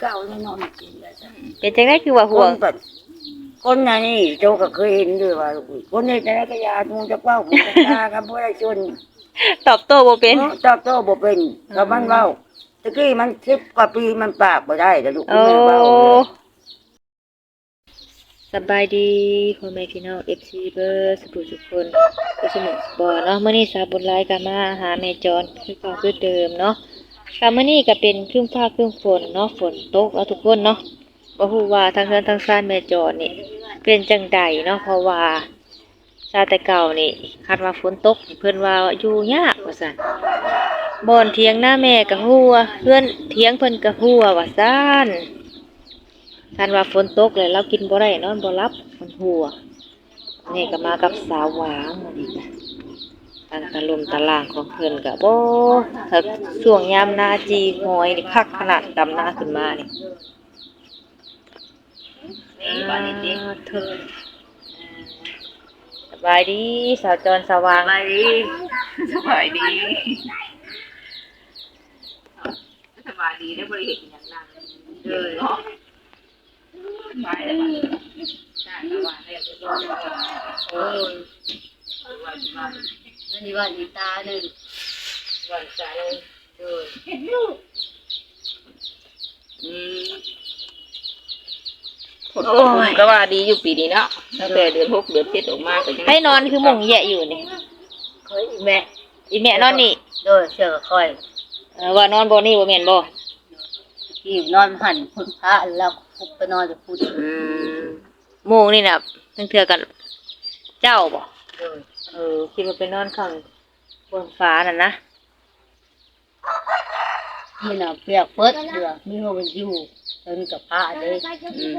เก่าแน่นอนจริงเลยจ้ะเป็นจังได๋คือว่าคห่วงนแบบคนไหนนี่โจก็เคยเห็นด้วยว่าคนนี้แต่ละก็ยาทูจะเป้าผมจะตากับพวกไอ้ชนตอบโต้บ่เป็นเออตอบโต้บ่เป็นกับมันเว้าตะกี้มันสิบกว่าปีมันปากบ่ได้แต่ลูกโอ้แม่เว้าเลยสบายดีพ่อแม่พี่น้อง FC เบอร์สุขุทุกคนก็สมุกสปอร์เนาะมื้อนี้สาวบุญหลายก็มาหาแม่จรคือเก่าคือเดิมเนาะ ค่ะมื้อนี้ก็เป็นครึ้มฟ้าครึ้มฝนเนาะฝนตกเอาทุกคนเนาะบ่ฮู้ว่าทางเฮือนทางซ่านแม่จรนี่เป็นจังใดเนาะเพราะว่าชาแต่เก่านี่คาดว่าฝนตกเพิ่นว่าอยู่ยากว่าซั่นบ่อนเถียงหน้าแม่ก็ฮู้ว่าเพื่อนเถียงเพิ่นก็ฮู้ว่าซ่นคันว่าฝนตกเลยเรากินบ่ได้นอนบ่หลับมันหัวนี่ก็มากับสาวหวางมาดีจ้ะ ทางตะลุมตะล่างของเพิ่นก็บ่ถ้าช่วงยามนาจีหอยนี่คักขนาดดำนาขึ้นมานี่นี่บ้านนี้เธอสบายดีสาวจรสว่างไปดีสบายดีสบายดีได้บริเห็นอย่างนั้นเลยเนาะสบายเลยใช่สบายเลยจะรอดโอ้ย วันวันนั่นนี่ว่าอีตาหนึ่งวันใจเลยเอออืมโอ้ยก็ว่าดีอยู่ปีนี้เนาะตั้งแต่เดือนหกเดือนเจ็ดออกมาก็ยังให้นอนคือหมุงแยะอยู่นี่เคยอีแม่อีแม่นอนนี่โดยเชื่อค่อยเออว่านอนบ่นี่บ่แม่นบ่ที่นอนหันพุ่นพระแล้วพุกไปนอนจะพูดอืมหมู่นี่น่ะตั้งเทื่อกัน เจ้าบ่ โดยเออคิดว่าไปนอนข้างบนฟ้าน่ะนะที่น่ะเปียกเปิดเดือมีหัวมันอยู่แล้วนี่กับพระเลยอืม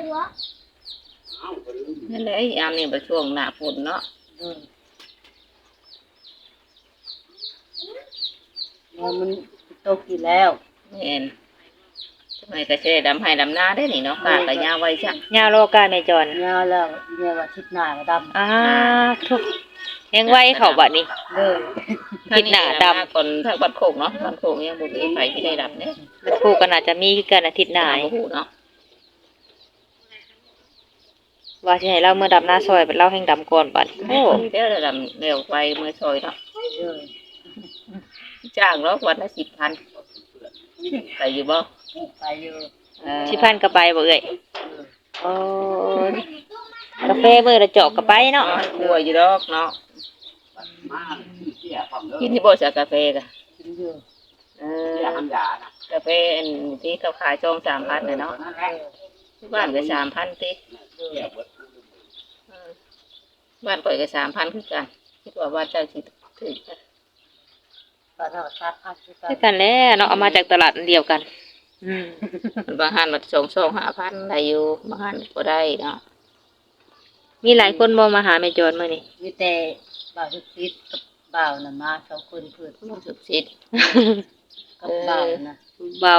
นั่นแหละไอ้ยามนี่เป็นช่วงหน้าฝนเนาะเออแล้วมันตกอยู่แล้วเห็นทำไมก็ใช่ดำให้ดำหน้าได้นี่เนาะกาก็ยาวไว้จ้ะยาวโลกาแม่จรเงาแล้วเนี่ยว่าทิศหน้าก็ดอ้าทุก แฮงไว้เข้าบัดนี้ำเลยคิดหน้าดำ คนทางบัดโคกเนาะบัดโคกยังบ่มีไฟที่ได้ดำเนี่ยมันคู่กันอาจจะมีคือกันอาทิตย์หน้าบ่ฮู้เนาะว่าสิให้เราเมื่อดำหน้าซอยเป็นเราแห่งดำก่อนบัดโอ้เดี๋ยวจะดำเร็วไวเมื่อซอยเนาะเลยจ้างแล้ววันละ10,000ไปอยู่บ่ไปอยู่เออสิพันก็ไปบ่เอ้ยโอ้กาแฟมื้อละจอกก็ไปเนาะเนาะกลัวอยู่ดอกเนาะ กินที่บ่จากกาแฟกะกินอยู่เออกาแฟอันที่เขาขายจอง3,000น่ะเนาะที่บ้านก็3,000ติเลยเออบ้านข่อยก็3,000คือกันคิดว่าบ้านเจ้าสิถึงตอนนั้นก็ชาพักที่กัคือกันแหล้วเนาะเอามาจากตลาดอันเดียวกันอืมบางหันมันสองสองห้าพันได้อยู่บางหันก็ได้เนาะมีหลายคนบ่มาหาแม่จรมื้อนี้มีแต่ บ่าวทุกทิศกับบ่าวน่ะมาสองคนเพื่อนรู้สึกสิทธิ์ กับบ่าวนะเบา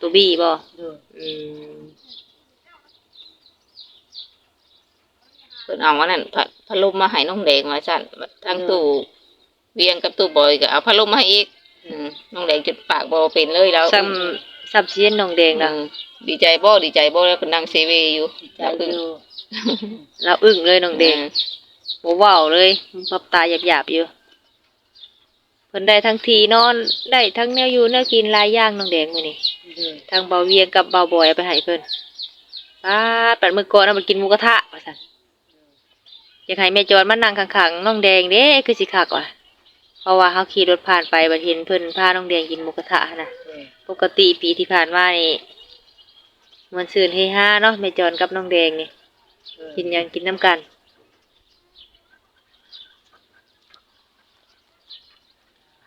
ตัวบี้บ่ดูอืมเพิ่นเอามานั่นพัดพัดลมมาให้น้องแดงมาสั่นทั้งตู้เวียงกับตู้บอยก็เอาพัดลมมาให้อีกอืมน้องแดงจุดปากบ่เป็นเลยแล้วซ้ำซ้ำเสียนน้องแดงอืนะมดีใจบ่ดีใจบ่แล้วก็นั่งเซเวอยู่ใจแล้วคืออยู่ เราอึ้งเลยน้องแดง บ่เว้าเลยปับตาหยาบๆอยู่เพิ่นได้ทั้งทีนอนได้ทั้งแนวอยู่แนวกินหลายอย่างน้องแดงมื้อนี้ดูทางเบาเวียงกับเบาบอยเอาไปให้เพิ่นป้าดปัดมื้อก่อนเอามากินหมูกระทะว่าซั่นอยากให้แม่จอนมานั่งข้างๆน้องแดงเด้คือสิคักว่ะเพราะว่าเฮาขี่รถผ่านไปบัดเห็นเพิ่นพาน้องแดงกินหมูกระทะหั้นน่ะดูปกติปีที่ผ่านมานี่มันซื่นเฮฮาเนาะแม่จอนกับน้องแดงนี่กินหยังกินน้ำกัน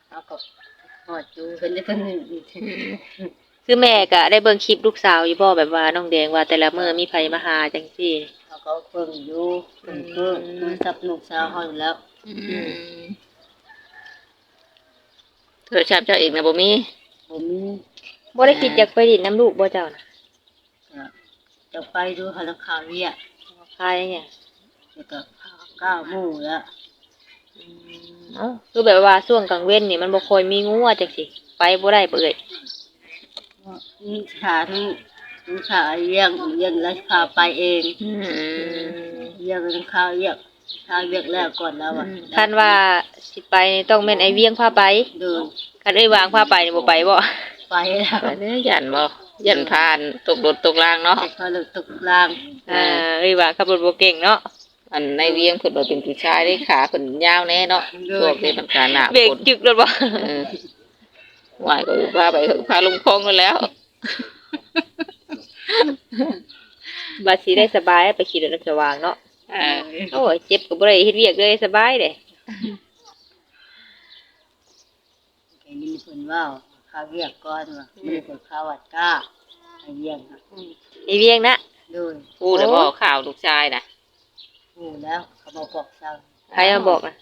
เอาก็ หอดจูเพิ่นได้เพิ่นคือแม่ก็ได้เบิ่งคลิปลูกสาวอยู่บ่แบบว่าน้องแดงว่าแต่ละมื้อมีไผมาหาจังซี่เขาก็เพิ่งอยู่เพิ่งเพิ่งมันสับหนุกสาวเฮาอยู่แล้วอืมโทรศัพท์เจ้าเองนะบ่มีบ่มีบ่ได้คิดอยากไปดินน้ำลูกบ่เจ้าน่ะก็จะไปดูหาลังคาเวียคายเนี่ยแล้วก็ก้าวหมู่แล้ว เอ้าคือแบบว่าช่วงกลางเว้นนี่มันบ่ค่อยมีงูอะจังซี่ไปบ่ได้เปื่อยมีหาทั้งลูกชายเลี้ยงเลี้ยงแล้วพาไปเองอืมเลี้ยงข้าวเลี้ยงข้าวเลี้ยงแล้วก่อนแล้วอะคันว่าสิไปนี่ต้องแม่นไอเวียงพาไปเดินคันเอ้ยวางพาไปนี่บ่ไปบ่ไปแล้วไปเด้อยันบ่ยันผ่านตกรถตกรางเนาะไปพอเลิกตกล่าง อ่าเอ้ยวางขับรถบ่เก่งเนาะ อันในเวียงเพิ่นบ่เป็นผู้ชายได้ขาเพิ่นยาวแน่เนาะพวกนี้มันขาหนาเบรกคนจึกรถบ่เออไหวก็พาไปเถอะพาลงคลองกันแล้วบาดสิได้สบายไปขี่รถน้ำสว่างเนาะอ่าโอ้ยเจ็บก็บ่ได้เฮ็ดเวียกเลยสบายเด้ไอ้นี่เพิ่นว่าข้าวเลี้ยงก่อนว่าไม่ได้เป็นข้าววัดก้าไอ้เลี้ยงอะไอเวียงนะเดินพูดแล้วบอกข่าวลูกชายนะ โอ้แล้วเขามาบอกเศร้าใครมาบอกนะ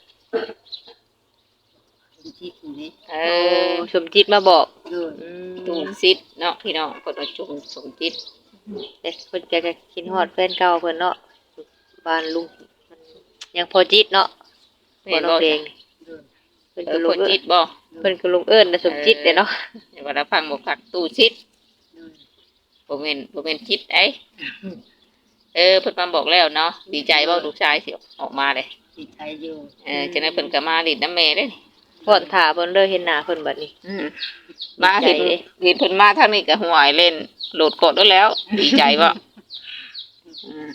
เป็นที่คุณนี่เอโอ้อสมจิตมาบอกเดินอืมตูนซิดเนาะพี่น้องคนมาจุมสมจิตแต่เพิ่นก็จะคิดฮอดแฟนเก่าเพิ่นเนาะบ้านลุงมันยังพอจิตเนาะแม่บ่นน้บอองกเพลงเดินเพิ่นเอก็อลคงนเอิ้จินตบ่เพิ่นก็ลงเอิ้นนะสมจิตเด้เนาะเดี๋ยวเวลาฟังบอกผักตู้ซิดเดินบ่แม่นบ่แม่นจิตไอ้ เออเพิ่นมาบอกแล้วเนาะดีใจบ่ลูกชายสิออกมาเลยจิตใจอยู่เออจังนั้นเพิ่นก็มาดิดน้ำแม่เด้พอนถ่าเพิ่นเด้อเห็นหน้าเพิ่นบัดนี้ อืมมาเห็นดีใจเด้เห็นเพิ่นมาทางนี้ก็หวยเล่นโหลดกดแล้วแล้ว ดีใจบ่อืม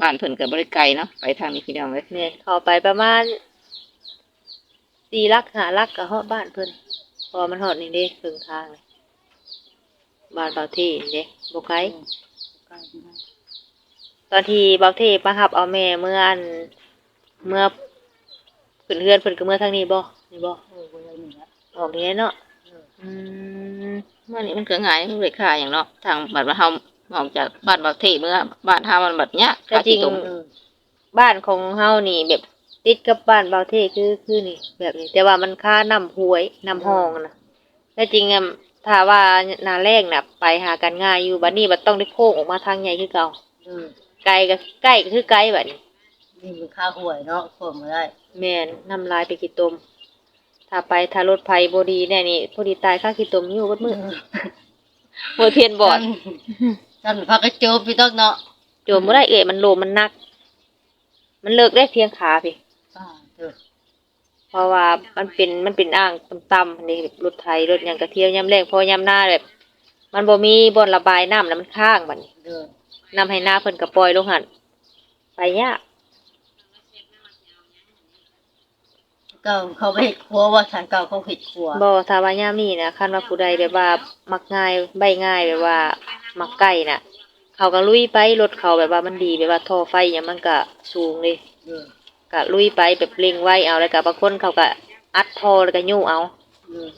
บ้านเพิ่นก็บ่ได้ไกลเนาะไปทางนี้พี่น้องเอ้ยแม่นเข้าไปประมาณ4ลัก5ลักก็ฮอดบ้านเพิ่นพอมันฮอดนี่เด้ครึ่งทางเลยบ้านเบาเที่นี่เด้บ่ไกลใกล้ได้ ตอนที่เบาเทมาหับ เอาแม่เมื่ออันเมื่อขึ้นเฮือนเพิ่นก็เมื่อทางนี้บ่นี่บ่โอ้โหเลยนี่ละออกนี้เนาะเอออืมมันนี่มันก็ง่ายมันเลยค่าอย่างเนาะทางบัดว่าเฮาออกจากบ้านบักเทเมื่อบ้านเฮามันบัดเนี้ยแต่จริงค่าที่ตเออบ้านของเฮานี่แบบติดกับบ้านเบาเทคือคือนี่ แบบนี้ แต่ว่ามันค่าน้ำห้วยน้ำห้องนะแต่จริงอะ ถ้าว่าหนาแรกน่ะ ไปหากันง่ายอยู่บัดนี้บัดต้องได้โค้งออกมาทางใหญ่คือเก่าเออไกลก็ใกล้ก็คือไกลบัดนี้นี่มันข้าวหวยเนาะผมก็ได้แม่นน้ำลายไปกี่ตม ถ้าไปถ้ารถไฟบ่ดีแน่นี่พอดีตายค่ากี่ตมอยู่เบิดมื้อหัวเทียนบอดท่านพักกระโจมพี่ต้องเนาะโจมบ่ได้เอ่ยมันโลมมันหนัก มันเลิกได้เพียงขาพี่อ่าเออ เพราะว่ามันเป็นมันเป็นอ่างต่ำๆนี่รถไถรถหยังกระเที่ยวยามแรงพอยามหน้าแบบ มันบ่มีบ่อนระบายน้ำแล้วมันข้างบัดนี้เดินน้ำให้หน้าเพิ่นก็ปล่อยลงหั่นไปยากเก่าเขาไม่เห็ดครัวว่าฉันเก่าเขาเห็ดครัวบ่ถ้าว่ายามนี้นะคันว่าผู้ใดแบบว่ามักง่ายใบง่ายแบบว่า มักใกล้น่ะ เขาก็ลุยไปรถเขาแบบว่ามันดีแบบว่าท่อไฟหยังมันก็สูงเลยเดิน ก็ลุยไปแบบเร่งไว้เอาแล้วก็บางคนเขาก็อัดทอแล้วก็ยู่เอาเดิน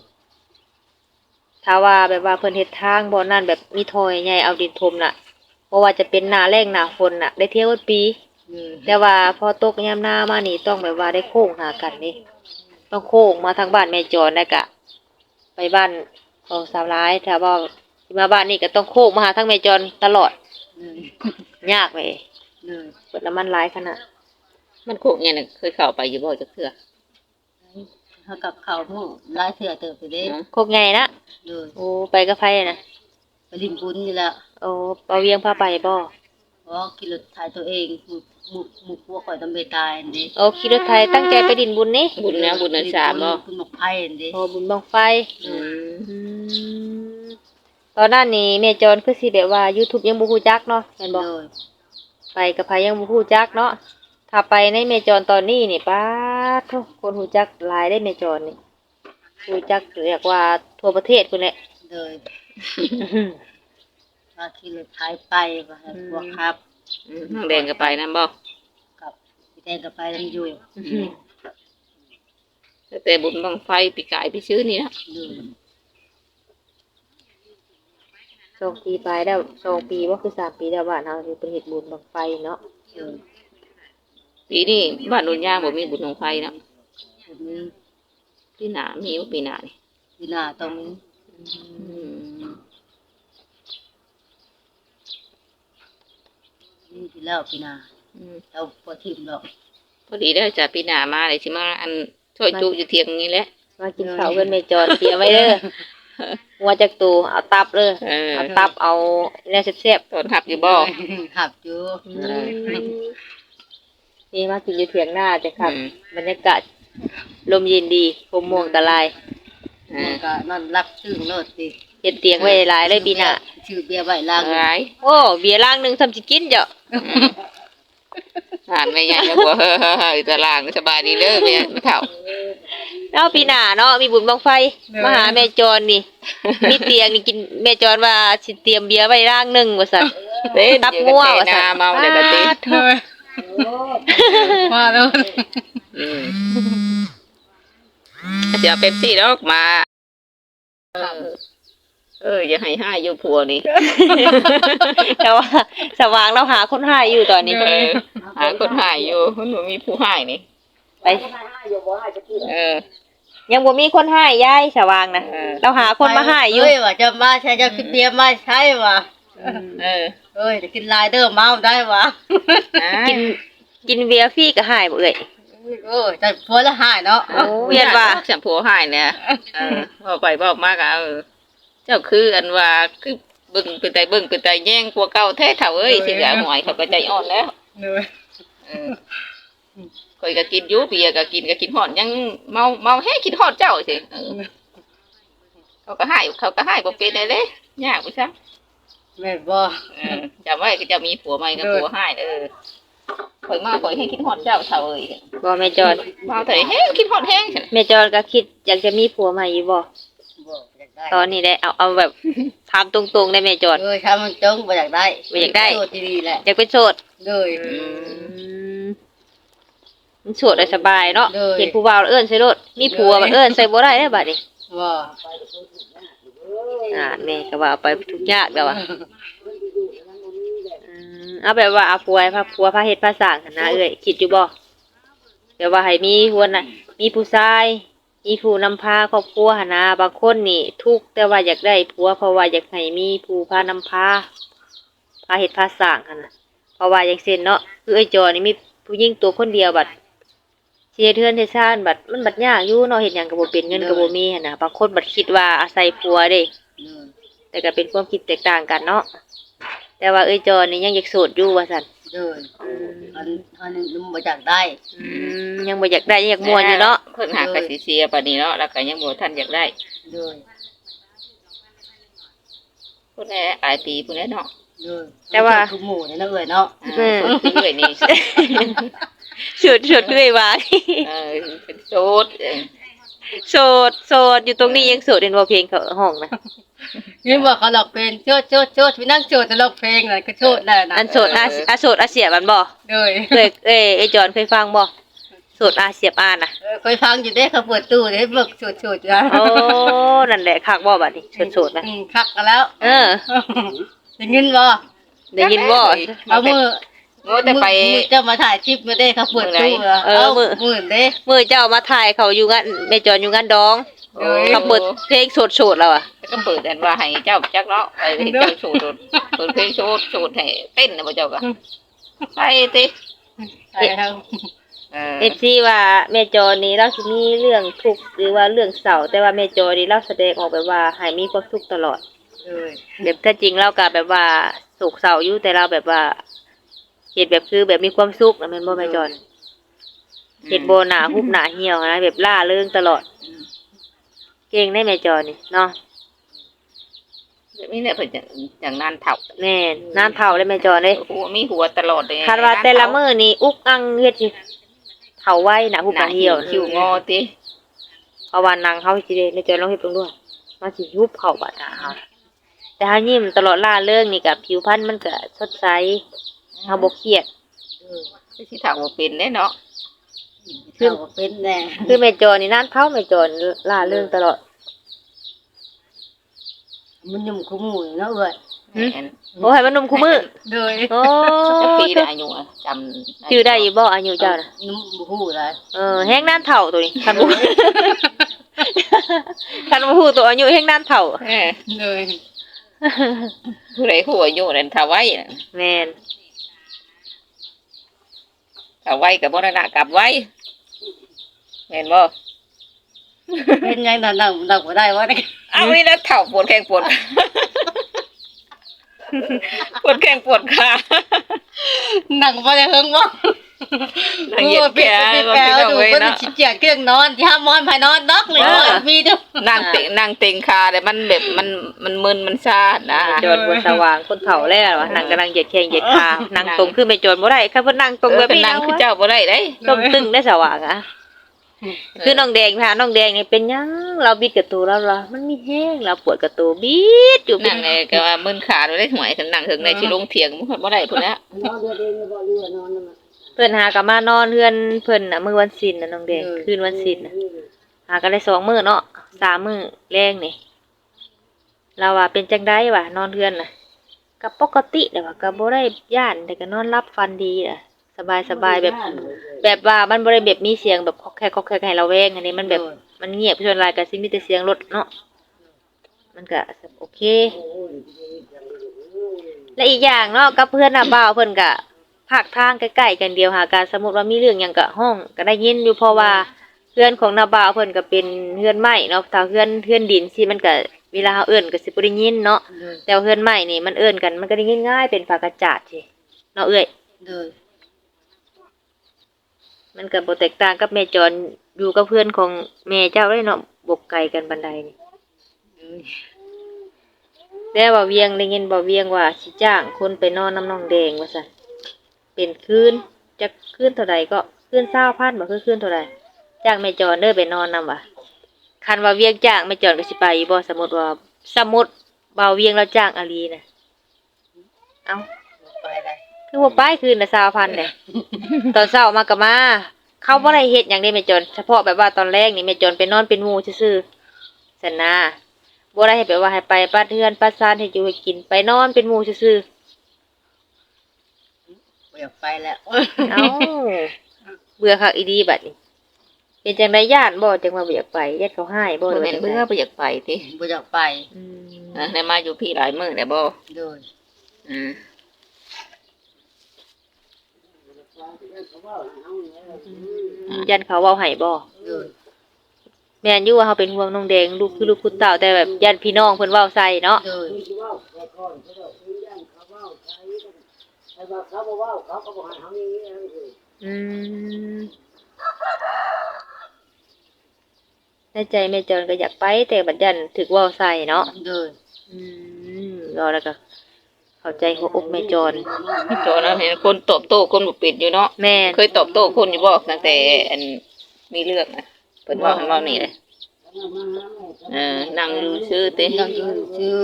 ถ้าว่าแบบว่าเพิ่นเฮ็ดทางบ่นั่นแบบมีทอใหญ่ๆเอาดินถมน่ะเพราะว่าจะเป็นหน้าแล้งหน้าฝนน่ะ ได้เที่ยวทั้งปีเดินแต่ว่าพอตกยามหน้ามานี่ต้องแบบว่าได้โค้งหากันนี่ต้องโค้งมาทางบ้านแม่จรแล้วก็ไปบ้านของสาวร้ายถ้าว่าสิมาบ้านนี่ก็ต้องโค้งมาหาทางแม่จรตลอดเดินยากเลยเดินเปิดน้ำมันหลายขนาด มันโคกเนี่ยน่ะเคยเข้าไปอยู่บ่จักเทื่อเขากับเขาหมู่ร้ายเสือเติบไปเด้เนาะโคกใหญ่นะเดินโอ้ไปกับไผนะไปริมบุญนี่แหละโอ้เอาเวียงพาไปบ่เพราะกินรถถ่ายตัวเองหมุกหมุกหมุกพวกข่อยตำเบตายอันนี้โอ้ขี่รถไทยตั้งใจไปดินบุญนี่บุญนะบุญเดือนสามบ่คุณหมกไผ่อันนี้โอ้บุญบังไฟอืมอืมตอนนั้นนี่แม่จรคือสิแบบว่า YouTube ยังบ่ฮู้จักเนาะแม่นบ่เดินไปกับไผยังบ่ฮู้จักเนาะ ถ้าไปในแม่จรตอนนี้นี่ป้าดโทคนฮู้จักหลายได้แม่จรนี่ฮู้จักเรียกว่าทั่วประเทศพุ่นแหละเดินว่าขี่รถถ่ายไปว่าให้พวกครับอืมน้องแดงก็ไปนํบ่กับพี่แดงกับไปน้ำอยู่แต่บุญบังไฟปีกายไปซื้อนี่นะเดินสองปีไปแล้วสองปีบ่คือสามปีแล้วบ้านเฮาสิเป็นเฮ็ดบุญบังไฟเนาะเดิน ปีนี้บ้านโนนย่างบ่มีบุญบังไฟเนาะแบบนี้ปีหน้ามีบ่ปีหน้านี่พี่หน้าต้องมีอืมนี่ที่แล้วพี่หน้าอืมเราพอทิมหรอกพอดีได้อจ้ะปีหน้ามาเลยสิมาอันช่วยจุอยู่เที่ยงนี้แหละ มากินข้าวกันแม่จรเตรียมไว้เด้อหัวจักตูเอาตับเลยเออ เอาตับเอาแนวแซ่บตนหับอยู่บ่ หับอยู่ๆ นี่มากินอยู่เถียงหน้าจ้ะครับอืม บรรยากาศลมเย็นดีลมม่วงตะลายเอมันอก็นอนรับซึ่งโลดสิเฮ็ดเตียงไว้หลายเลยปีหน้าชื่อเบียร์ไว้ล่างหลายโอ้เบียร์ล่างหนึงทำสิกินเจ้าอ่านไม่ใหญ่แล้วบ่เฮ้อๆตารางสบายดีเด้อแม่ไม่เฒ่าเอาปีหน้าเนาะมีบุญบังไฟมาหาแม่จรนี่ มีเตียงนี่กินแม่จรว่าสิเตรียมเบียร์ไว้ล่างหนึงว่าซั่นเต้นตับอยู่งัวกับว่าเตซั่นานเมาเลยก็เต้นเลย มาแล้วอืมเดี๋ยวเป๊ปซี่ดอกมา เออ อย่าให้ห้าอยู่ผัวนี่ แต่ว่าสว่างเราหาคนหายอยู่ตอนนี้เออหาคนหายอยู่มันบ่มีผู้หายนี่ ไป เออ ยังบ่มีคนหายยายสว่างนะเออเราหาคนมาหายอยู่เฮ้ยว่าจะมาใช้จะคิดเบียร์มาใช่ว่ะ เออเอ้ยจะกินลายเด้อเมาได้วะกินกินเบียร์ฟรีก็หายบ่เอ่ยโอ้ยแต่พัวละหายเนาะโอ้เวียนว่าฉันผัวหายเนี่ยเออบอกไปบอกมากอะเออเจ้าคืออันว่าคือเบิ่งเป็นใจเบิ่งเป็นใจแย่งกลัวเก่าแท้เถ่าเอ้ยสิเหลือหวยเขาก็ใจอ่อนแล้วเลยเออคอยก็กินอยูเบียร์ก็กินก็กินหอดยังเมาเมาแห้กินหอดเจ้าสิเออเขาก็ให้เขาก็ให้บ่เป็นเลยเลยยากไปซะ แม่นบ่ เออจำไว้ก็จะมีผัวใหม่กับผัวให้เออคอยมาคอยให้กินหอดเจ้าเถ่าเอ้ยบ่แม่จอนเมาเถ่าแห้งกินหอดแห้งใช่ไหมแม่จอนก็คิดอยากจะมีผัวใหม่อยู่บ่บ่อยากได้ตอนนี้ได้เอาเอาแบบถามตรงๆได้แม่จอนเอ้ยถ้ามันจงบ่อยากได้บ่อยากได้โทษดีๆแหละอยากเป็นโสดเลยอืมมันโสดได้สบายเนาะเลย เห็นผู้บ่าวแล้วเอิ้นใส่รถมีผัวเลยบัดเอิ้นใส่บ่ได้เด้อบัดนี้ว่า อ่าแม่ก็ว่าไปทุกยากแล้วว่ะอืมเอาแบบว่าเอาผัวให้พาผัวพาเฮ็ดพาสร้างหั่นนะเอ้ยคิดอยู่บ่แบบว่าให้มีหัวน่ะมีผู้ชาย มีผู้นำพาครอบครัวหั่นนะบางคนนี่ทุกข์แต่ว่าอยากได้ผัวเพราะว่าอยากให้มีผู้พานำพาพาเฮ็ดพาสร้างหั่นน่ะเพราะว่าอย่างเช่นเนาะคือไอ้จอนี่มีผู้หญิงตัวคนเดียวบัดสิ เฮ็ดเทือนเฮ็ดซ่านบัดมันบัดยากอยู่เนาะเฮ็ดหยังก็บ่เป็นเงินก็บ่มีหั่นน่ะบางคนบัดคิดว่าอาศัยผัวเด้เลยแต่ก็เป็นความคิดแตกต่างกันเนาะแต่ว่าเอ้ยจอนี่ยังอยากโสดอยู่ว่าซั่นเลยอันอันนี้มันบ่อยากได้อืมยังบ่อยากได้ยังอยากม่วนอยู่เนาะเพิ่นหากะสิเสียปานนี้เนาะแล้วก็ยังบ่ทันอยากได้เลยพุ่นแหละปลายปีพุ่นแหละเนาะเลยทุกหมู่นี่นะเอ้ยเนาะอ่าเพิ่นเอ้ยนี่โสดโสดเอ้ยว่าเออเป็นโสดเออโสดโสดอยู่ตรงนี้ยังโสดเห็นบ่เพลงเขาห้องนะนี่ว่าเขาหลอกเพลงโชดโชดโชดไปนั่งโชดแต่หลอกเพลงอะไรก็โชดได้นะอันโสดอาอาโสดอาเสียบมันบ่เลยเคยเอ้ยไอ้จอนเคยฟังบ่โสดอาเสียบอ่านน่ะเออเคยฟังอยู่เด้เขาเปิดตู้ให้เบิกโชดโชดจ้ะโอ้นั่นแหละคักบ่บัดนี้โสดๆนะอืมคักกันแล้ว เออได้ยินบ่ได้ยินบ่เอามือ โง่แต่ไป มือเจ้ามาถ่ายคลิปมาเด้เขาเปิดตู้เหรอเออมือมือเด้ มื้อเจ้ามาถ่ายเขาอยู่งานแม่จอนอยู่งานดองเอ้ย เขาเปิดเพลงโสดๆแล้วอะก็เปิดอันว่าให้เจ้าจักเนาะไปให้เจ้าโสดเปิดเพลงโสดโสดให้เต้นนะบ่เจ้าก็ไปติใช่ครับเออเอฟซีว่าแม่จอนี่เราสิมีเรื่องทุกข์หรือว่าเรื่องเศร้าแต่ว่าแม่จอนี่เราแสดงออกแบบว่าให้มีความสุขตลอด เลยแบบถ้าจริงเราก็แบบว่าโศกเศร้าอยู่แต่เราแบบว่า เห็ดแบบคือแบบมีความสุขนะแม่นบ่แม่จอนเห็ดโบหนาหุบหนาเหี่ยวนะแบบล่าเริงตลอด เก่งได้แม่จอนี่เนาะมีเนี่ยเพิ่นจังจังนานเฒ่าแม่นน้ำเผาเลยแม่จอเลยหัวมีหัวตลอดเลยคาดว่าแต่ละมื้อนี่อุกอังเฮ็ดอยู่เผาไว้หนาหุบหหน้านาเหี่เหี่ยยววคิวงอติเพราะว่านางเขาสิเด้แม่จอลองเฮ็ดเบิ่งด้วยมาสิยุบเข้าบาดหน้าเฮาแต่ถ้ายิ้มตลอดล่าเรื่องนี่กับผิวพรรณมันก็สดใส เฮาบ่เครียดสิเฒ่าบ่เป็นเด้เนาะคือเป็นแน่คือแม่จอนี่นั่นเผาแม่จอนี่ล่าเรื่องตลอด มันยุ่มคุ้มหมู่เนาะเอ้ยแม่นโอ้ให้มันหนุ่มคู่มือเลยโอ้จักปีได้อายุอะจำชื่อได้อยู่บ่อายุเจ้าน่ะนุ่มหูเลยเออแห้งนั่นเฒ่าตัวนี้คันบ่คันบ่ฮู้ตัวอายุแห้งนั่นเฒ่าเออเลยผู้ใดหัวอายุนั่นถ้าไว้น่ะแม่น ถ้าไว้ก็บ่ได้นะกลับไว้แม่นบ่เป็นยังนั่งนั่งนั่งบ่ได้วะเนี่ยเอ้านี่แล้วเถ่าปวดแข้งปวดปวดแข้งปวดขาหนังบ่ได้เฮิงบ่ หนังเหยียดแขนแปลบ่ดูพี่น้องเว้ยเพิ่นเนาะสิเจียดเครื่องนอนที่ห้ามอนภายนอนดอกเลยเออมีเด้อนั่งเต็งนั่งเต็งขาแต่มันแบบมันมันมึนมันชาดนะจนบนสว่างคนเฒ่าแล้วว่ะนั่งกำลังเหยียดแข้งเหยียดขานั่งตรงขึ้นไปจนบ่ได้ค่ะเพิ่นนั่งตรงแบบเป็นนี้นั่งนะคือเจ้าบ่ได้เด้ต้มตึงได้สว่างอะคือน้องแดงพาน้องแดงนี่เป็นหยังเราบิดกระตูแล้วล่ะมันมีแห้งเราปวดกระตูบิดอยู่นั่งเลยก็ว่ามึนขาบ่ได้หวยถึงนั่งถึงในสิลงเถียงมันบ่ได้พุ่นแล้วนอนเดือดเองบ่เรือนอนนั่นน่ะเพิ่นหากลับมานอนเฮือนเพิ่นน่ะมื้อวันศิลป์น่ะน้องแดงคืนวันศิลป์น่ะหากันได้สองมื้อเนาะสามมื้อแรงนี่เราว่าเป็นจังไดวะนอนเทือนน่ะก็ปกติแต่ว่าก็บ่ได้ย่านแต่ก็นอนรับฟันดีอะสบายสบายแบบ แบบว่ามันบ่ได้แบบมีเสียงแบบคอกแคกคอกแคกให้เราแวงอันนี้มันแบบมันเงียบส่วนหลายก็สิมีแต่เสียงรถเนาะมันก็โอเค และอีกอย่างเนาะกับเพื่อนน่ะบ่าวเพิ่นก็ ภาคทางใกล้ๆกันเดียวหาการสมมุติว่ามีเรื่องหยังก็ห้องก็ได้ยินอยู่เพราะว่าเพื่อนของนาบาวเพิ่นก็เป็นเพื่อนใหม่เนาะถ้าเพื่อนเพื่อนดินสิมันก็เวลาเฮาเอิ้นก็สิบ่ได้ยินเนาะแต่ว่าเพื่อนใหม่นี่มันเอิ้นกันมันก็ได้ยินง่ายเป็นฝากระจาดสิเนาะเอ้ยเด้อมันก็บ่แตกต่างกับแม่จรอยู่กับเพื่อนของแม่เจ้าเลยเนาะบกไกลกันบันไดนี่แต่ว่าเวียงได้ยินบ่เวียงว่าสิจ้างคนไปนอนน้ำน้องแดงว่าซั่น เป็นคืนจักคืนเท่าใดก็คืน20,000บ่คือคืนเท่าใดจ้างแม่จรเด้อไปนอนนํว่ะคันว่าเวียงจ้างไม่จอนก็สิไปอยู่บ่สมมุติว่าสมมุติบ่าวเวียงเราจ้างอาลีน่ะเอ้าไปได้คือว่าไปคืนละ20,000เนี่ยตอนเช้ามาก็มา เขาบ่ได้เฮ็ดหยังได้แม่จอนเฉพาะแบบว่าตอนแรกนี่แม่จอนไปนอนเป็นหมู่ซื่อๆซั่นนะบ่ได้ให้แบบว่าให้ไปปัดเฮือนปัดซานให้อยู่ให้กินไปนอนเป็นหมู่ซื่อบ่ อยากไปแล้วๆเอ้าเบื่อคักอีดีบัดนี้เป็นจังได๋ย่านบ่จังว่าบ่อยากไปญาติเขาให้บ่บ่หรือแม่ว่านจังเบื่อใดบ่อยากไปติบ่อยากไปอืมเออได้มาอยู่พี่หลายมื้อแล้วบ่เด้ออืมยันเขาเว้าให้บ่เด้อแม่นอยู่ว่าเขาเป็นห่วงน้องแดงลูกคือลูกคุณเต่าแต่แบบยันพี่น้องเพิ่นเว้าใส่เนาะ เด้ออืมในใจแม่จอนก็อยากไป แต่บัดยันถึกเว้าใส่เนาะเด้ออืมรอแล้วก็เข้าใจหัวอกแม่จอนพี่โจนะเห็นคนตอบโต้คนบ่ปิดอยู่เนาะแม่นเคยตอบโต้คนอยู่บ่ตั้งแต่อันมีเรื่องนะเพิ่นเว่าให้เว้านี่เลยเออนั่งอยู่ซื่อตินั่งอยู่ชื่อ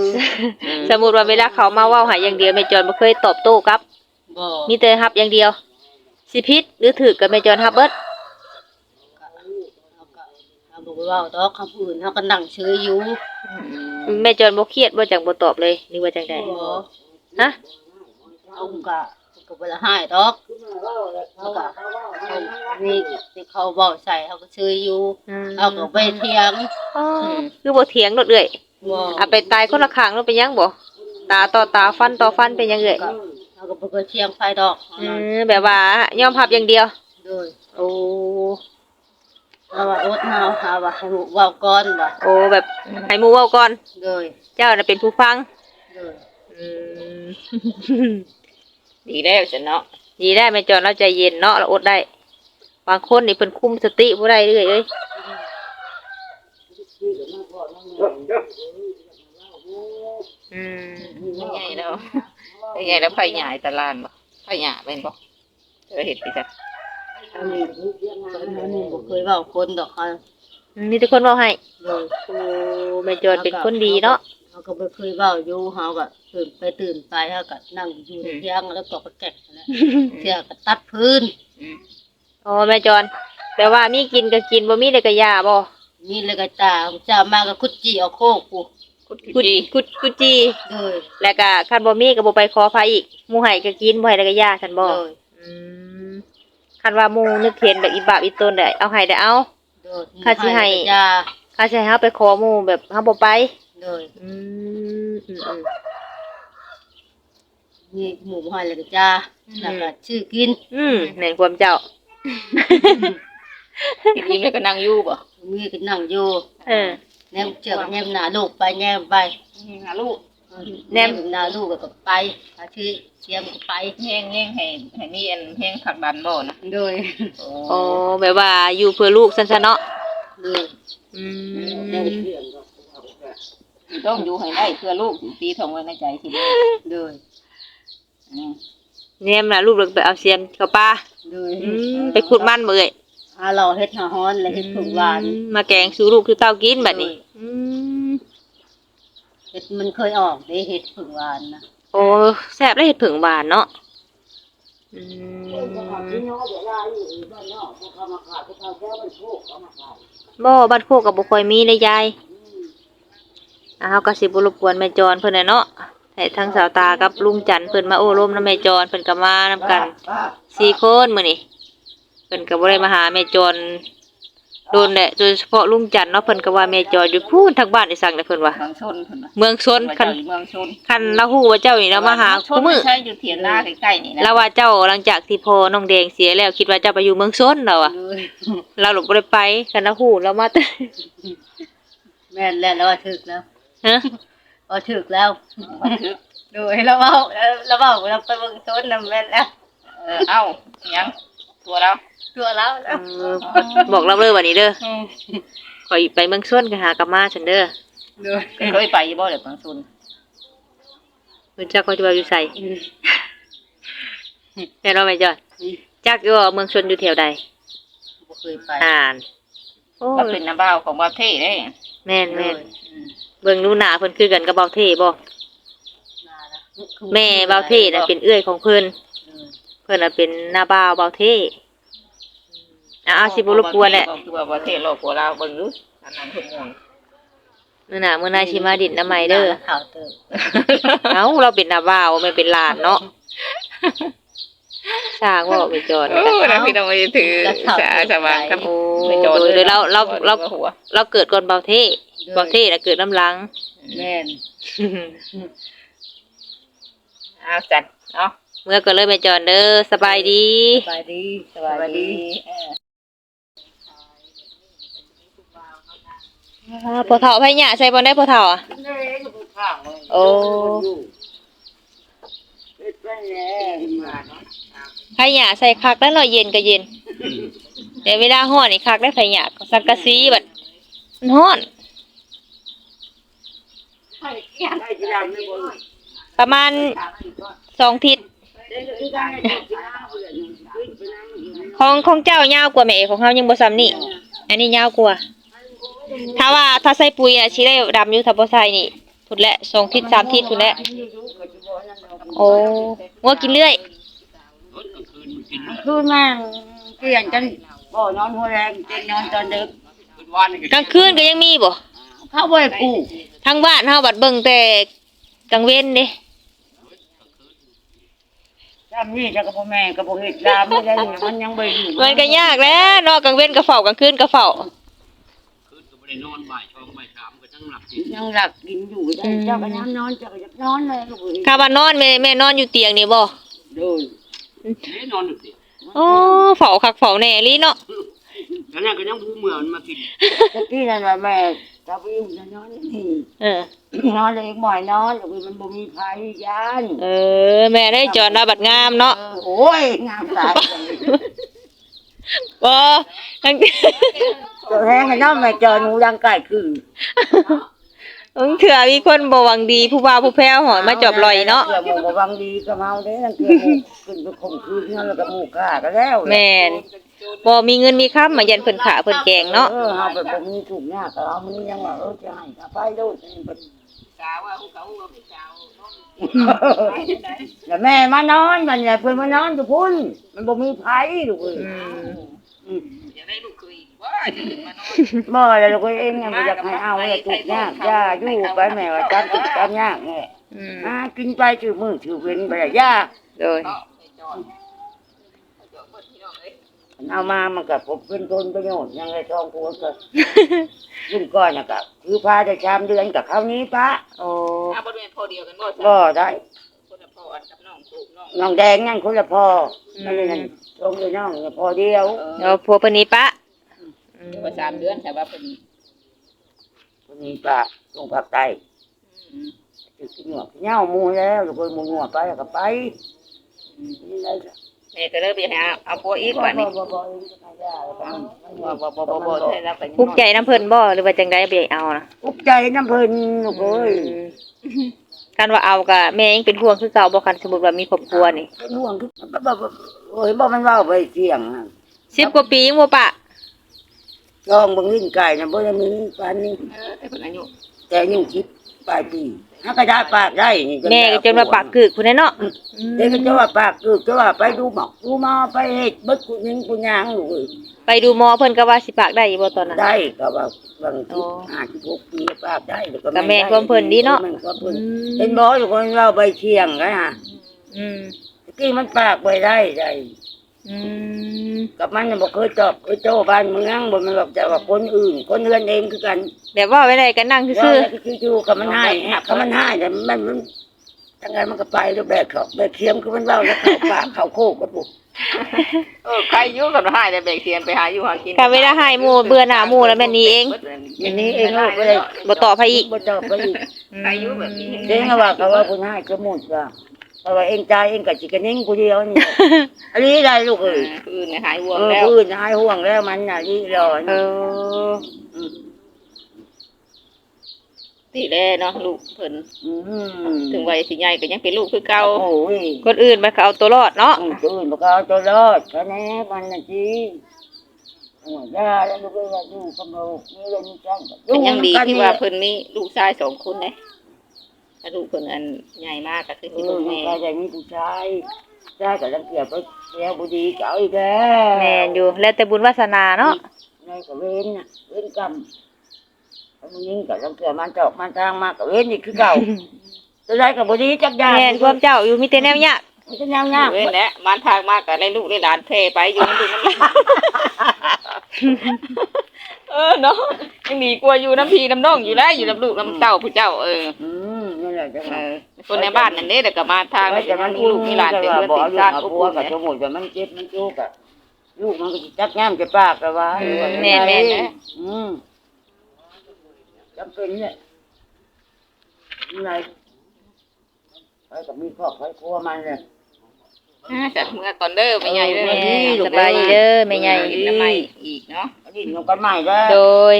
อืมสมมุติว่าเวลาเขามาเว้าให้อย่างเดียวแม่จอนบ่เคยตอบโต้กลับ บ่มีแต่รับอย่างเดียว สิผิดหรือถูกกับแม่จอนรับเบิดเขาก็เขาบอกว่าดอกคำอื่นเขาก็นั่งเฉยอยู่แม่จอนบ่เครียดบ่จังบ่ตอบเลยหรือว่าจังไดบ่ฮะเอาก็ก็บ่ละหายดอกเขาก็เขานี่ที่เขาบอกใส่เขาก็เฉยอยู่อืมเขาก็ไปเถียงอ๋อคือบ่เถียงโดดเอ้ยบ่เอาไปตายคนละข้างแล้วเป็นหยังบ่ตาต่อตาฟันต่อฟันเป็นหยังเอ่ย ก็เขาก็บ่เคยเถียงไฟดอกอืมแบบว่ายอมรับอย่างเดียว โดยโอ้เราว่าอดเฮาหาว่าให้รู้เว้าก่อนว่าโอ้แบบให้หมู่เว้าก่อน โดยเจ้าน่ะเป็นผู้ฟังโดยอืมดีแล้วจ้ะเนาะดีได้แม่จอนเราใจเย็นเนาะเราอดได้บางคนนี่เพิ่นคุมสติบ่ได้เลยเอ้ยอืมยังไงแล้ว ยังไงแล้วไผหยายตะลานบ่ไผหยาเป็นบ่เธอเห็นสิจ้ะอันนี้ตอนนั้นนี่บ่เคยเว้าคนดอกเขามีแต่คนเว้าให้โดยโอ้แม่จอนเป็นคนดีเนาะเขาก็บ่เคยเว้าอยู่เฮาก็ตื่นไปตื่นไปเฮาก็นั่งอยู่เถียงแล้วก็ไปแกะนั่นแหละเที่ยก็ตัดพื้นอืมอ๋อแม่จอนแปลว่ามีกินก็กินบ่มีเลยก็ยาบ่นี่เลยก็จ้าจ้ามาก็คุดจี้เอาโคกกู กุดกุดจีกุดกุดจี โดยแล้วก็คันบ่มีก็บ่ไปขอพาอีกหมู่ให้ก็กินบ่ให้แล้วก็ยาซั่นบ่โดยอืมคันว่าหมู่นึกเห็นแบบอีบาปอีตนได้เอาให้ได้เอา โดยข้าสิให้จ้าข้าสิให้เฮาไปขอหมู่แบบเฮาบ่ไปโดยอืมอืมอืมนี่หมูให้เลยก็จ้าแล้วก็ชื่อกิน อืมแม่นความเจ้า กินอิ่มแล้วก็นั่งอยู่บ่มีก็นั่งอยู่เออ แนมเจือกแนมหน้าลูกไปแนมไปหาลูกแนมหน้าลูกก็ไปอาชีเสียมก็ไปแห้งแห้งให้ให้มีอันแห้งผักดันบ่นะโดยโอ้แบบว่าอยู่เพื่อลูกซั่นซะเนาะโดยอืมต้องอยู่ให้ได้เพื่อลูกตีทองไว้ในใจทีเดียวโดยอืมแนมน่ะลูกเลยไปเอาเสียมเข้าป่าโดยอืมไปขุดมันบ่เอ้ย อาเราเฮ็ดหาฮ้อนและเฮ็ดผงหวานอืมมาแกงสู่ลูกคือเต้ากินบัดนี้อืมเฮ็ดมันเคยออกเด้เฮ็ดผงหวานนะโอ้แซ่บได้เห็ดผึ่งหวานเนาะอืมบ่บ้านโคกกับบ่ค่อยมีเลยยายอ่าเฮาก็สิบ่รบกวนแม่จรเพิ่นน่ะเนาะให้ทั้งสาวตากับลุงจันทร์เพิ่นมาโอ้ร่มนำแม่จรเพิ่นก็มานํกันสี่คนมื้อนี้ เพิ่นก็บ่ได้มาหาแม่จรโดนแหละโดยเฉพาะลุงจันทร์เนาะเพิ่นก็ว่าแม่จรอยู่พูนทางบ้านได้สั่งได้เพิ่นว่าเมืองชนเพิ่นน่ะเมืองชนคันเมืองชนคันเราฮู้ว่าเจ้านี่เรามาหาชคู่นมื้อใช่อยู่เถียนนาใกล้ๆนี่นะเราว่าเจ้าหลังจากที่พ่อน้องแดงเสียแล้วคิดว่าเจ้าไปอยู่เมืองซนเราอะโดยเราหลบบ่ได้ไปคันเราฮู้เรามาแต่แม่นแล้วแล้วว่าถึกแล้วฮะว่าถึกแล้วมันคือโดยเราเว้าเราเว้าเราไปเบิ่งต้นนำแม่นแล้วเออเอ้ายังตัวเรา ตัวเราแล้วเออบอกเราเลยวันนี้เด้ออืมขอยไปเมืองซนก็หากลับมาซั่นเด้อโดยเคยไปบ่เลยเมืองชนเพิ่นจักว่าจะว่าอยู่ไสอืมแม่นบ่แม่จอยจักอยู่ว่าเมืองชนอยู่แถวใดบ่เคยไปอ่านโอ้ก็ยเป็นน้ำบ่าวของประเทศเด้แม่นโดแม่ยนเบิ่งดูหน้าเพิ่นคือกันกับเบาเท่บ่น่าละแม่เบาเท่น่ะเป็นเอื้อยของเพิ่นโดยเพิ่นน่ะเป็นหน้าบ่าวเบาเท่ อ่าเอาสิบ่รบกวนแหละคือว่าประเทศโลกของเราเบิ่งดูอันนั้นเพิ่นม่วงมื้อหน้ามื้อหน้าสิมาดินน้ำใหม่เด้อน่าละข่าวเติบเอ้าเราเป็นนาบ่าวไม่เป็นหลานเนาะสร้างว่าไปจอดโอ้นะพี่น้องไปถือสาสว่างครับโอ้ไปจอดโดยโดยเราเราเราหัวเราเกิดก่อนเบาเท่เบาเท่น่ะเกิดน้ำหลังแม่นเอาจัดเนาะเมื่อก็เลยไปจอดเด้อสบายดี สบายดีสวัสดี อ่าพอเฒ่าไผหยาใส่บ่ได้พอเฒ่าอะโอ้ไผหยาใส่คักแล้วเนาะเย็นก็เย็น แต่เวลาร้อนนี่คักได้ไผหยาสังกะสีบัดมันร้อนประมาณสองทิศของของเจ้ายาวกว่าแม่ของเฮายังบ่ซ้ำนี่ อันนี้ยาวกว่า ถ้าว่าถ้าใส่ปุ๋ยอะสิได้ดำอยู่ถ้าบ่ใส่นี่พุ่นแหละสองทิศสามทิศพุ่นแหละโอ้งัวกินเรื่อยคือแม่งเปลี่ยนกันบ่นอนหัวแรงเจนนอนตอนดึกกลางคืนก็ยังมีบ่เขาบ่ให้ปลูกทางบ้านเฮาบัดเบิ่งแต่กลางเว้นเด้จำนี่จะกับพ่อแม่กับพ่อเฮ็ดยามไม่ได้มันยังบ่อยู่มันก็ยากแหล้วเนาะกลางเว้นก็เฝ้ากลางคืนก็เฝ้า ยังหลับกินอยู่ได้เจ้าก็ยังนอนเจ้าก็ยังนอนเลยลูกเอ้ยถ้าว่านอนแม่แม่นอนอยู่เตียงนี่บ่โดยโอ้เฝ้าคักเฝ้าแน่ลีเนาะแล้วเนี่ยก็ยังผู้เมืองมากินตะกี้นั่นว่าแม่จะไปอยู่จะนอนนี่ เออนอนเลยหมอยนอนลูกเอ้ยมันบ่มีไผยานเออ แม่ได้จอดมาบัดงามเนาะเออโอ้ยงามตายบ่ทั้ง ตัวแห้งให้น้องแม่เจอหนูดังไก่คืออึ้งเถื่อมีคนบ่หวังดีผู้บ่าวผู้แพ้วหอยมาจอบลอยเนาะเกือบบ่วังดีก็เมาเด้นั่นคือขึ้นไปข่มขืนนั่นแล้วก็หมู่ฆ่าก็แล้วแม่นบ่มีเงินมีค้ำมายันเพิ่นขาเพิ่นแกงเนาะเออเฮาไปบ่มีถูกยากก็เอามันยังว่าเออจะให้ก็ไปโดดนี่เพิ่นสาวว่าเขาว่าพี่สาวแล้วแม่มานอนบัดนี้เพิ่นมานอนทุกพุ่นมันบ่มีไผลูกเอ้ยอืมอืมอย่าได้ลูกเคยว่าจะถึงมานอน บ่แล้วลูกเองเนี่ยบ่อยากให้เอาเลยทุกยากย่าอยู่ไปแม่ว่าจักทุกจักยากแน่อืมหากินไปชื่อมือชื่อเว้นไปละย่าโดยเอามามันก็ผมเป็นต้นประโยชน์ยังไงทองกูก็รุ่นก่อนน่ะก็คือพาได้ชามเดือนกับคราวนี้ปะโอ้เอาบริเวณพอเดียวกันบ่ก็ได้คนละพออันกับน้องสูบน้องน้องแดงยังคนละพอนั่นเลยนั่นตรงเลยน้องเนี่ยพอเดียวเดี๋ยวผัวเพิ่นนี้ปะอืม เดี๋ยวว่าสามเดือนแต่ว่าเป็นคนนี้ปากลงภาคใต้จุดหนวกเหย้าหมูแล้วลูกเอ้ยหมูหัวไปแล้วก็ไปนี่ได้จ้ะแม่ก็เลยไปหาเอาผัวอีกว่านี่บ่บ่บ่บ่บ่ได้แล้วก็บ่บ่บ่บ่บ่ใช่แล้วไปภูมิใจน้ำเพิ่นบ่หรือว่าจังได๋บ่อยากเอานะอุกใจน้ำเพิ่นลูกเอ้ยการว่าเอาก็แม่ยังเป็นห่วงคือเก่าบ่คันสมมุติว่ามีครอบครัวนี่เป็นห่วงคือบ่บ่บ่โอ้ยบ่มันเว้าไปเสียงน่ะ10กว่าปียังบ่ปะ ลองเบิ่งลิ้นไก่น่ะบ่ได้มีปานนี้ เออแต่เพิ่นอายุแต่ยังคิดปลายปีถ้าก็ได้ปากได้นี่แม่ก็จนว่าปากกึกพุ่นแน่เนาะเด็กก็จะว่าปากคือจะว่าไปดูหมอกดูมาไปเฮ็ดเบิดกูยิงกูยางลูกเอ้ยไปดูหมอเพิ่นก็ว่าสิปากได้อยู่บ่ตอนนั้น ได้ก็ว่าบางอ๋ทีอห้าสิบหกปีปากได้แล้วก็แม่นความเพิ่นดีเนาะ แม่ความเพิ่นอืมเป็นบ่อยู่คนเราไปเชียงกันฮะอืม ตะกี้มันปากไปได้ได้ อืมกับมันน่ะบ่เคยตอบเคยโตบ้านเมืองบ่แมันหรอกแต่ว่าคนอื่น คนเรือนเองคือกันแบบว่าไว้ได้ก็นั่งซื่อว่าแล้วก็คือๆกับมันให้กับมันให้แต่มันมันทั้งไงมันก็ไปแล้วแบกเขาแบกเคียมคือมันเว้าแล้วเข้าปากเข้าโคกกับปุ๊เออใครอยู่กับหายแต่แบกเทียนไปหาอยู่หากินๆก็เวลาให้หมู่เบื่อหน้าหมู่แล้วแม่นี้เองอย่างนี้เองลูกก็เลยบ่ตอบให้อีกบ่ตอบไปอีก ใครอยู่แบบนี้ เด้งว่าเขาว่าคุณให้ก็หมดว่า เพราะว่าเองจ่ายเองก็สิกระนิ่งกูเดียวนี่อันนี้ได้ลูกเอเอ้อยคือในหายห่วงเออแล้วพื้นหายห่วงแล้วมันน่ะนี่รอเอนี่อตีแลเนาะลูกเพิ่นอืมถึงวัยสิใหญ่ก็ยังเป็นลูกคือเก่าโอ้ยคนอื่นมันก็เอาตัวรอดเนาะอืมตื่นบ่ก็เอาตัวรอดแค่นี้มันน่ะจีโอ้ยยาแล้วลูกเอ้ยว่าอยู่กับลูกนี่เลยมีจังเป็นยังดีกันที่นี่ว่าแหละเพิ่นมีลูกชายสองคนเด้ถ้าลูกเพิ่นอันใหญ่มากก็คือเอสิอเบิ่งมันแม่ ก็จะมีผู้ชายชายก็รังเกียจไปแล้วบ่ดีก็เอาอีกแล้วแม่นอยู่แล้วแต่บุญวาสนาเนาะในก็เว้นน่ะเว้นกรรมแล้วมึงยิงกับลำเกลือมันจอกมันทางมากับเว้นอีกคือเก่าจะได้กับบดีจักอยางแม่นความเจ้าอยู่มีแต่แนวยากมันจะยางยากเว้นแหละมันทางมากก็ได้ลูกได้หลานเพไปอยู่มันดูน้ำลายเออเนาะยังดีกว่าอยู่น้ำพีน้ำน้องอยู่แล้วอยู่น้ำลูกน้ำเต้าผู้เจ้าเออ อืม นั่นแหละจังเอหวะอคนในบ้านนั่นเด้แต่ก็มาทางแต่แต่มัมันนมีมีลูลูกกมีมีหหลาลานนแต่เป็นว่าเพื่อนบ่ติดลูกชาติมาอบผัวอุ่นกับเนี่ยสมุนแต่มันเจ็บมันจุกอะลูกมันก็สิจักแง้มจะปากกันว่าอืมแม่นแม่นนะอืมจำเป็นเนี่ยอะไรไปกับมีครอบครัวมันเลยอ่าจัดเมื่อก่อนเด้อไม่ใหญ่เด้อแม่สบายดีเด้อแม่ใหญ่กินน้ำไม่อีกเนาะอันนี้มันก็ใหม่แล้วโดย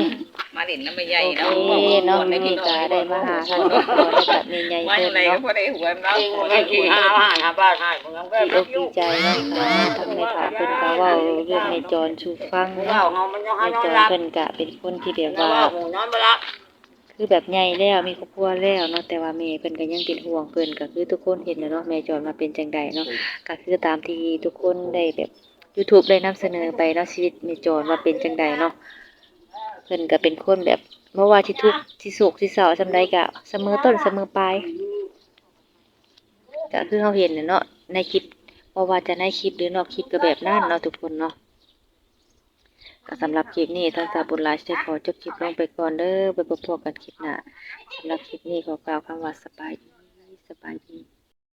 มาเด่นน้ำไม่ใหญ่เนาะเคเนาะไมื้อนี้ก็ได้มาหาท่างครอบครัวแล้วก็ม่ใหญ่ว่าอเพิ่ยู่นไหนก็เนาะพอได้หัวเนาะเองไม่กินอาหารหาบ้านห้าผมก็ดีใจเนาะคะทางแม่ค่ะเพิ่นก็ว้าเรื่องแม่จรสู่ฟังเนาะในจรเพิ่นก็เป็นคนที่แบบว่าว่าคือแบบใหญ่แล้วมีครอบครัวแล้วเนาะแต่ว่าแม่เพิ่นก็ยังเป็นห่วงเพิ่นก็คือทุกคนเห็นนะเนาะแม่จรมาเป็นจังใดเนาะก็คือตามที่ทุกคนได้แบบ YouTube ได้นำเสนอไปเนาะชีวิตแม่จรว่าเป็นจังใดเนาะ เพิ่นก็เป็นคนแบบบ่ว่าที่ทุกข์ที่สุขที่เศร้าซำใดก็เสมอต้นเสมอปลายก็คือเฮาเห็นน่ะเนาะในคลิปบ่ว่าจะในคลิปหรือนอกคลิปก็แบบนั้นเนาะทุกคนเนาะก็สำหรับคลิปนี้ทางสาวบุญหลายจะขอจบคลิปลงไปก่อนเด้อไปพบกันคลิปหน้าสำหรับคลิปนี้ขอกล่าวคำว่าสบายดีสบายดี